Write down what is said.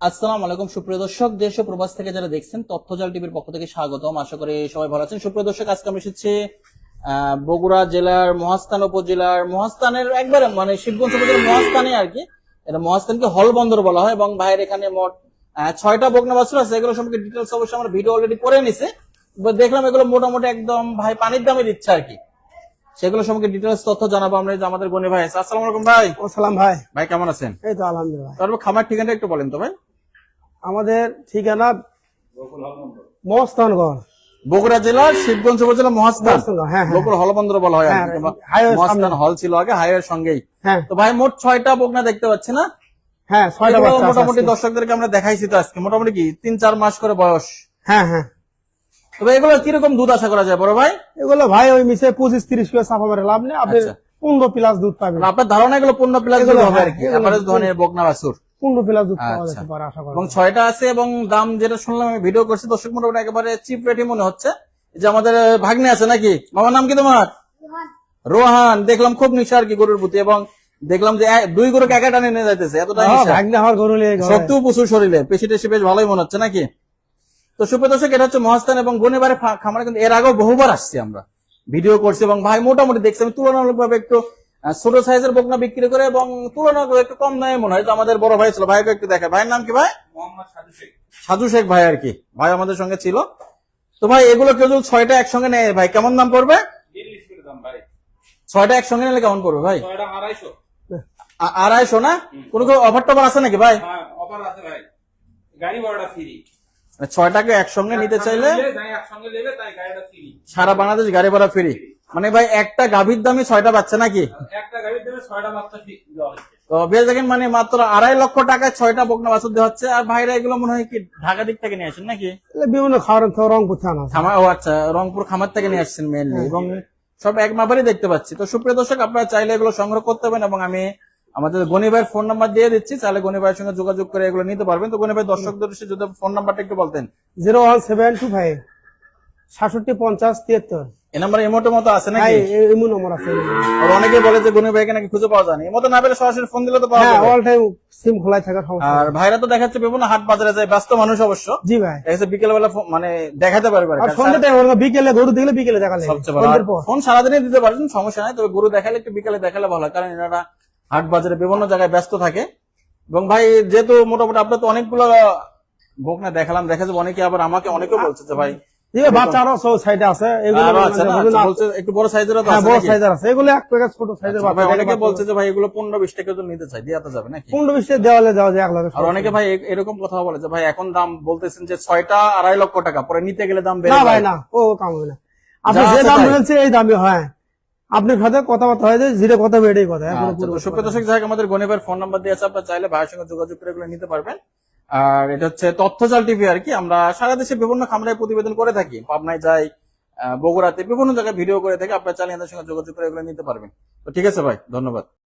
আসসালামু আলাইকুম সুপ্রিয় দর্শক। দেশ ও প্রবাস থেকে যারা দেখছেন তথ্যজাল টিভির পক্ষ থেকে স্বাগতম। আশা করি সবাই ভালো আছেন। সুপ্রিয় দর্শক আজকে আমরা এসেছি আহ, বগুড়া জেলার মহাস্থান উপজেলার মহাস্থানের একবারে মানে শিবগঞ্জ উপজেলার মহাস্থানে আর কি। এটা মহাস্থানকে হল বন্দর বলা হয় এবং ভাইয়ের এখানে মোট ছয়টা বগনা বাছুর আছে। এগুলো সম্পর্কে ডিটেলস অবশ্যই আমরা ভিডিও অলরেডি করে নিছে। দেখলাম এগুলো মোটামুটি একদম ভাই পানির দামে দিচ্ছে আর কি। সেগুলো সম্পর্কে ডিটেলস তথ্য জানাব আমরা যে আমাদের গনি ভাই আসসালামু আলাইকুম ভাই। ও সালাম ভাই। ভাই কেমন আছেন? এই তো আলহামদুলিল্লাহ। তারপর খামার ঠিকানা একটু বলেন তো ভাই। আমাদের ঠিকানা মস্তানগড় বগুড়া জেলার শিবগঞ্জ উপজেলা মহাস্থান। মহাস্থানগড়, হ্যাঁ, হ্যাঁ। হলবন্দর বলা হয় হ্যাঁ, মহাস্থান হল ছিল আগে হাইওয়ের সঙ্গেই। হ্যাঁ। তো ভাই মোট ছয়টা বকনা দেখতে পাচ্ছি না? হ্যাঁ ছয়টা মোটামুটি দর্শকদেরকে আমরা দেখাইছি তো আজকে। মোটামুটি কি তিন চার মাস করে বয়স। হ্যাঁ হ্যাঁ। তবে এগুলো কীরকম দুধ আশা করা যায় বড় ভাই? এগুলো ভাই ওই মিশে পঁচিশ তিরিশ কিলো চাপা মেরে লাভ নেই। আপনি আচ্ছা। পনেরো প্লাস দুধ পাবেন। আপনার ধারণা এগুলো পূর্ণ প্লাস দুধ হবে আর কি। হ্যাঁ, বকনা বাছুর। দুধ পাওয়া আচ্ছা। যেতে পারে আশা করি এবং ছয়টা আছে এবং দাম যেটা শুনলাম আমি ভিডিও করছি দর্শক মোটামুটি একেবারে চিপ রেটই মনে হচ্ছে। যে আমাদের ভাগ্নে আছে নাকি? মামার নাম কি তোমার? রোহান। দেখলাম খুব নিশা আর কি গরুর প্রতি এবং দেখলাম যে দুই গরুকে একা টানে নিয়ে যাইতেছে এতটা হ্যাঁ, ভাগ্নে হওয়ার গরু নিয়ে ঘরে। শক্তিও প্রচুর শরীরে পেশি টেশি বেশ ভালোই মনে হচ্ছে নাকি? তো সুপ্রিয় দর্শক এটা হচ্ছে মহাস্থান এবং গনিবারে খামারে কিন্তু এর আগেও বহুবার আসছি আমরা। ভিডিও করছি এবং ভাই মোটামুটি দেখছি আমি তুলনামূলকভাবে একটু আহ, ছোট সাইজের বকনা বিক্রি করে এবং তুলনা করে একটু কম দামে মনে হয়। তো আমাদের বড় ভাই ছিল। ভাইকে একটু দেখে ভাইয়ের নাম কি ভাই? সাধু শেখ। ভাই আর কি। ভাই আমাদের সঙ্গে ছিল। তো ভাই এগুলো কেউ যদি ছয়টা একসঙ্গে নেয় ভাই কেমন দাম পড়বে? ছয়টা একসঙ্গে নিলে কেমন পড়বে ভাই? আড়াইশো। না? কোনো কোনো অফার টফার আছে নাকি ভাই? হ্যাঁ অফার আছে ভাই। গাড়ি ভাড়াটা ফ্রি ছয়টাকে একসঙ্গে নিতে চাইলে সারা বাংলাদেশ গাড়ি ভাড়া ফ্রি মানে ভাই একটা গাভীর দামে ছয়টা বাচ্চা নাকি? একটা ছয়টা বাচ্চা তো বেশ দেখেন মানে মাত্র আড়াই লক্ষ টাকায় ছয়টা বকনা বাছুর দেওয়া হচ্ছে। আর ভাইরা এগুলো মনে হয় কি ঢাকা দিক থেকে নিয়ে আসেন নাকি? বিভিন্ন রংপুর থানা খামার ও আচ্ছা রংপুর খামার থেকে নিয়ে আসছেন মেনলি এবং সব এক মাপারই দেখতে পাচ্ছি। তো সুপ্রিয় দর্শক আপনারা চাইলে এগুলো সংগ্রহ করতে পারেন এবং আমি আমাদের গনি ভাইয়ের ফোন নাম্বার দিয়ে দিচ্ছি। তাহলে গনি ভাইয়ের সঙ্গে যোগাযোগ করে এগুলো নিতে পারবেন। তো গনি ভাই দর্শকদের যদি ফোন নাম্বারটা একটু বলতেন। Zero one seven two five সাতষট্টি পঞ্চাশ তিয়াত্তর। এই নাম্বার এমোটের মতো আছে হ্যাঁ নাকি এই- এই নম্বর আছে। আর অনেকে বলে যে গনি ভাইকে নাকি খুঁজে পাওয়া যায় না এই না পেলে সরাসরি ফোন দিলে তো পাওয়া হ্যাঁ অল টাইম সিম খোলাই থাকার সমস্যা। আর ভাইরা তো দেখাচ্ছে বিভিন্ন হাট বাজারে যায় ব্যস্ত মানুষ অবশ্য। জি ভাই। দেখা বিকেল বেলা মানে দেখাতে পারবে আর আর কি। সন্ধ্যে বিকেলে গরু দেখলে বিকেলে সবচেয়ে ভালো। দিতে পারেন সমস্যা নাই তবে গরু দেখালে একটু বিকেলে দেখালে ভালো হয় কারণ এনারা হাট বাজারে বিভিন্ন জায়গায় ব্যস্ত থাকে। এবং ভাই যেহেতু মোটামুটি আপনার তো অনেকগুলো ভোগ না দেখালাম দেখা যাবে অনেকে আবার আমাকে অনেকেও বলছে যে ভাই সাইডে আছে এগুলো আছে আচ্ছা, একটু বড় হ্যাঁ আছে বড় সাইজের আছে। এগুলো এক প্যাকেজ ছোট সাইজের আচ্ছা, বাচ্চা অনেকে বলছে যে ভাই এগুলো পনেরো বিশ টাকা তো নিতে চাই দিয়ে যাবে নাকি? পনেরো বিশে দেওয়ালে দেওয়া যায় এক লাখ আর অনেকে ভাই এরকম কথা বলে যে ভাই এখন দাম বলতেছেন যে ছয়টা আড়াই লক্ষ টাকা পরে নিতে গেলে দাম বেড়ে না ভাই না ও কাম হবে না। আপনি যা যে আছে দাম তাই। এই দামই হয়। আপনার সাথে কথাবার্তা হয় যে জিরে কথা বেড়েই কথা আচ্ছা, সুপ্রিয় দর্শক যাই আমাদের গণিবের ফোন নাম্বার দিয়ে আছে আপনারা চাইলে ভাইয়ের সঙ্গে যোগাযোগ করে এগুলো নিতে পারবেন। আর এটা হচ্ছে তথ্যজাল টিভি আর কি। আমরা সারা দেশে বিভিন্ন খামড়ায় প্রতিবেদন করে থাকি। পাবনায় যাই বগুড়াতে বিভিন্ন জায়গায় ভিডিও করে থাকি। আপনার চালিয়ে সঙ্গে যোগাযোগ করে এগুলো নিতে পারবেন। তো ঠিক আছে ভাই, ধন্যবাদ।